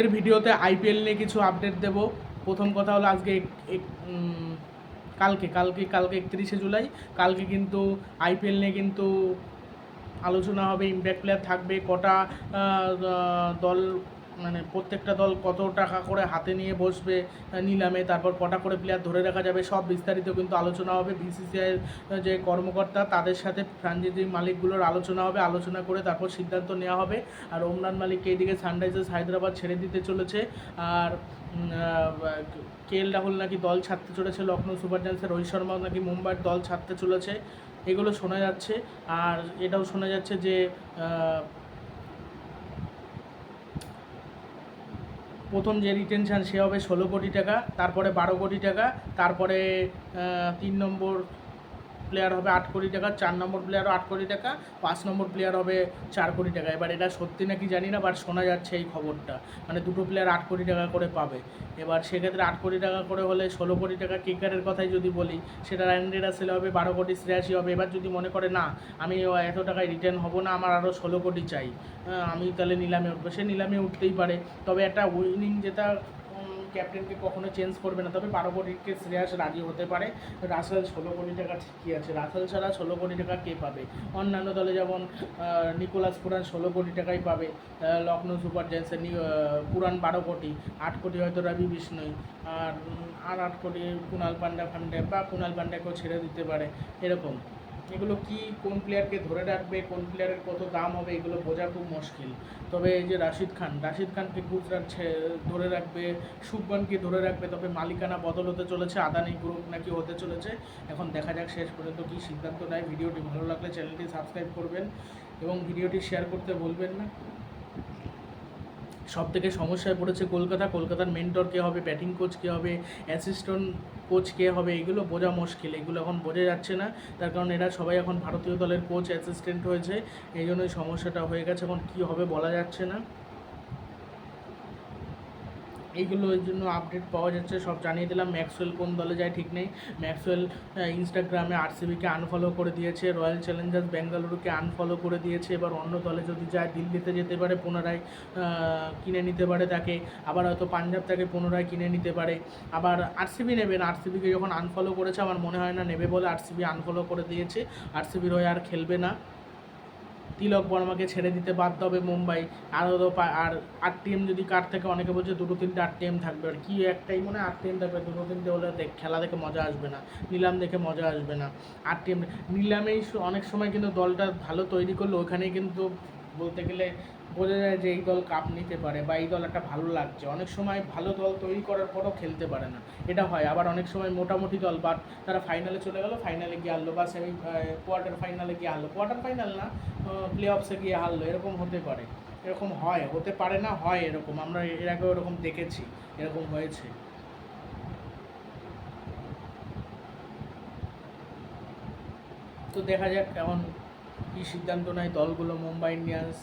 এর ভিডিওতে আইপিএল নিয়ে কিছু আপডেট দেব। প্রথম কথা হলো আজকে কালকে কালকে কালকে একত্রিশে জুলাই। কালকে কিন্তু আইপিএল নিয়ে কিন্তু আলোচনা হবে ইম্প্যাক্ট প্লেয়ার থাকবে, কটা দল মানে প্রত্যেকটা দল কত টাকা করে হাতে নিয়ে বসবে নিলামে, তারপর কটা করে প্লেয়ার ধরে রাখা যাবে, সব বিস্তারিত কিন্তু আলোচনা হবে। বিসিসিআইয়ের যে কর্মকর্তা, তাদের সাথে ফ্রাঞ্চাইজি মালিকগুলোর আলোচনা হবে, আলোচনা করে তারপর সিদ্ধান্ত নেওয়া হবে। আর ওমরান মালিককে এইদিকে সানরাইজার্স হায়দ্রাবাদ ছেড়ে দিতে চলেছে। আর কে এল রাহুল নাকি দল ছাড়তে চলেছে লখনৌ সুপার জায়ান্টসের রোহিত শর্মাও নাকি মুম্বাইয়ের দল ছাড়তে চলেছে, এগুলো শোনা যাচ্ছে। আর এটাও শোনা যাচ্ছে যে প্রথম যে রিটেনশান সে হবে ষোলো কোটি টাকা, তারপরে বারো কোটি টাকা, তারপরে তিন নম্বর প্লেয়ার হবে আট কোটি টাকা, চার নম্বর প্লেয়ারও আট কোটি টাকা, পাঁচ নম্বর প্লেয়ার হবে চার কোটি টাকা। এবার এটা সত্যি নাকি জানি না বাট শোনা যাচ্ছে এই খবরটা। মানে দুটো প্লেয়ার আট কোটি টাকা করে পাবে। এবার সেক্ষেত্রে আট কোটি টাকা করে হলে ষোলো কোটি টাকা কিকারের কথাই যদি বলি, সেটা রায়ন্ডে রাসেল হবে, বারো কোটি শ্রেয়াসি হবে। এবার যদি মনে করে, না, আমি এত টাকায় রিটার্ন হব না, আমার আরও ষোলো কোটি চাই। আমি তাহলে নিলামে উঠবো। সে নিলামে উঠতেই পারে। তবে একটা উইনিং যেটা ক্যাপ্টেনকে কখনো চেঞ্জ করবে না। তবে বারো কোটিকে শ্রেয়াস রাজি হতে পারে। রাসেল ষোলো কোটি টাকা ঠিকই আছে। রাসেল ছাড়া ষোলো কোটি টাকা কে পাবে? অন্যান্য দলে যেমন নিকোলাস পুরান ষোলো কোটি টাকাই পাবে। লখনৌ সুপার জায়ান্টসের পুরান বারো কোটি। আট কোটি হয়তো রবি বিষ্ণুই। আর আর আট কোটি কুনাল পান্ডা ফান্ডে বা কুনাল পান্ডাকেও ছেড়ে দিতে পারে। এরকম। এগুলো কি, কোন প্লেয়ারকে ধরে রাখবে, কোন প্লেয়ারের কত দাম হবে, এগুলো বোঝা খুব মুশকিল। তবে এই যে রাশিদ খান, রাশিদ খানকে গুজরাট ধরে রাখবে শুভবানকে ধরে রাখবে, তবে মালিকানা বদল হতে চলেছে, আদানি গ্রুপ নাকি হতে চলেছে। এখন দেখা যাক শেষ পর্যন্ত কী সিদ্ধান্ত নেয় ভিডিওটি ভালো লাগলে চ্যানেলটি সাবস্ক্রাইব করবেন এবং ভিডিওটি শেয়ার করতে বলবেন না। সব থেকে সমস্যায় পড়েছে কলকাতা। কলকাতার মেন্টর কে হবে ব্যাটিং কোচ কে হবে অ্যাসিস্ট্যান্ট কোচ কে হবে, এগুলো বোঝা মুশকিল। এগুলো এখন বোঝা যাচ্ছে না। তার কারণ এরা সবাই এখন ভারতীয় দলের কোচ অ্যাসিস্ট্যান্ট হয়েছে। এই জন্যই সমস্যাটা হয়ে গেছে। এখন কী হবে বলা যাচ্ছে না। এইগুলোর জন্য আপডেট পাওয়া যাচ্ছে, সব জানিয়ে দিলাম। ম্যাক্সওয়েল কোন দলে যায় ঠিক নেই। ম্যাক্সওয়েল ইনস্টাগ্রামে আরসিবিকে আনফলো করে দিয়েছে রয়্যাল চ্যালেঞ্জার্স বেঙ্গালুরুকে আনফলো করে দিয়েছে। এবার অন্য দলে যদি যায়, দিল্লিতে যেতে পারে, পুনরায় কিনে নিতে পারে তাকে। আবার হয়তো পাঞ্জাব তাকে পুনরায় কিনে নিতে পারে। আবার আরসিবি নেবেন আরসিবিকে যখন আনফলো করেছে, আমার মনে হয় না, নেবে বলে আরসিবি আনফলো করে দিয়েছে। আরসিবির হয়ে আর খেলবে না। তিলক বর্মাকে ছেড়ে দিতে বাধ্য হবে মুম্বাই। আর হয়তো আর আট টিম যদি কার থেকে অনেকে বলছে দুটো তিনটে আট টিম থাকবে। আর কি একটাই মনে হয় আট টিম থাকবে? দুটো তিনটে হলে দেখ, খেলা দেখে মজা আসবে না। নিলাম দেখে মজা আসবে না। আট টিম নিলামেই অনেক সময় কিন্তু দলটা ভালো তৈরি করল ওখানেই কিন্তু বলতে গেলে বোঝা যায় যে এই দল কাপ নিতে পারে বা এই দল একটা ভালো লাগছে। অনেক সময় ভালো দল তৈরি করার পরও খেলতে পারে না। এটা হয়। আবার অনেক সময় মোটামুটি দল বাট তারা ফাইনালে চলে গেলো ফাইনালে গিয়ে হারলো। বা সেমি কোয়ার্টার ফাইনালে গিয়ে হারলো। কোয়ার্টার ফাইনাল না প্লে অফসে গিয়ে হারলো, এরকম হতে পারে। এরকম হয়, হতে পারে না, হয় এরকম। আমরা এর আগেও এরকম দেখেছি, এরকম হয়েছে। তো দেখা যাক, এখন কী সিদ্ধান্ত নেয় দলগুলো, মুম্বাই ইন্ডিয়ান্স।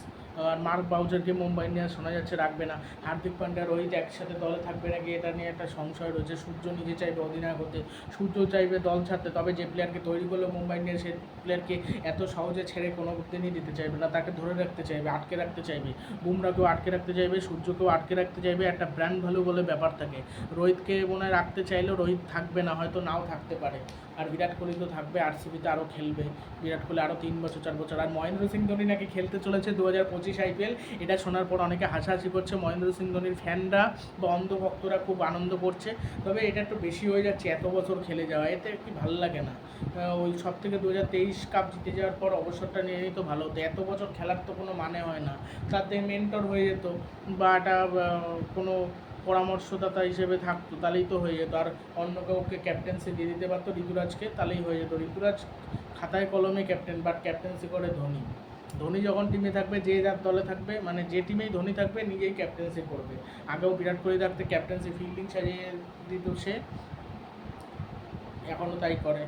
আর মার্ক বাউজারকে মুম্বাই ইন্ডিয়ান্স শোনা যাচ্ছে রাখবে না। হার্দিক পান্ডা রোহিত একসাথে দলে থাকবে নাকি এটা নিয়ে একটা সংশয় রয়েছে। সূর্য নিজে চাইবে অধিনায়ক হতে, সূর্য চাইবে দল ছাড়তে। তবে যে প্লেয়ারকে তৈরি করল মুম্বাই ইন্ডিয়ান্স, সেই প্লেয়ারকে এত সহজে ছেড়ে কোনো দিনই দিতে চাইবে না। তাকে ধরে রাখতে চাইবে, আটকে রাখতে চাইবে। বুমরাকেও আটকে রাখতে চাইবে, সূর্যকেও আটকে রাখতে চাইবে। একটা ব্র্যান্ড ভ্যালু বলে ব্যাপার থাকে। রোহিতকে মনে রাখতে চাইলেও রোহিত থাকবে না, হয়তো নাও থাকতে পারে। আর বিরাট কোহলি তো থাকবে আরসিবিতে আরও খেলবে। বিরাট কোহলি আরও তিন বছর, চার বছর। আর মহেন্দ্র সিং ধোনি নাকি খেলতে চলেছে দু হাজার পঁচিশ আইপিএল। এটা শোনার পর অনেকে হাসাহাসি করছে। মহেন্দ্র সিং ধোনির ফ্যানরা বা অন্ধভক্তরা খুব আনন্দ করছে। তবে এটা একটু বেশি হয়ে যাচ্ছে এত বছর খেলে যাওয়া। এতে কি ভালো লাগে না। ওই সব থেকে দু হাজার তেইশ কাপ জিতে যাওয়ার পর অবসরটা নিয়ে নিত ভালো হতো। এত বছর খেলার তো কোনো মানে হয় না। তাতে মেন্টর হয়ে যেত বা আহ, কোনো পরামর্শদাতা হিসেবে থাকতো তাহলেই তো হয়ে যেত। আর অন্য কাউকে ক্যাপ্টেন্সি দিয়ে দিতে পারতো ঋতুরাজকে তাহলেই হয়ে যেত। ঋতুরাজ খাতায় কলমে ক্যাপ্টেন বাট ক্যাপ্টেন্সি করে ধোনি। ধোনি যখন টিমে থাকবে, যে যার দলে থাকবে মানে যে টিমেই ধোনি থাকবে, নিজেই ক্যাপ্টেন্সি করবে। আগেও বিরাট কোহলি থাকতে ক্যাপ্টেন্সি ফিল্ডিং সাজিয়ে দিত সে এখনও তাই করে।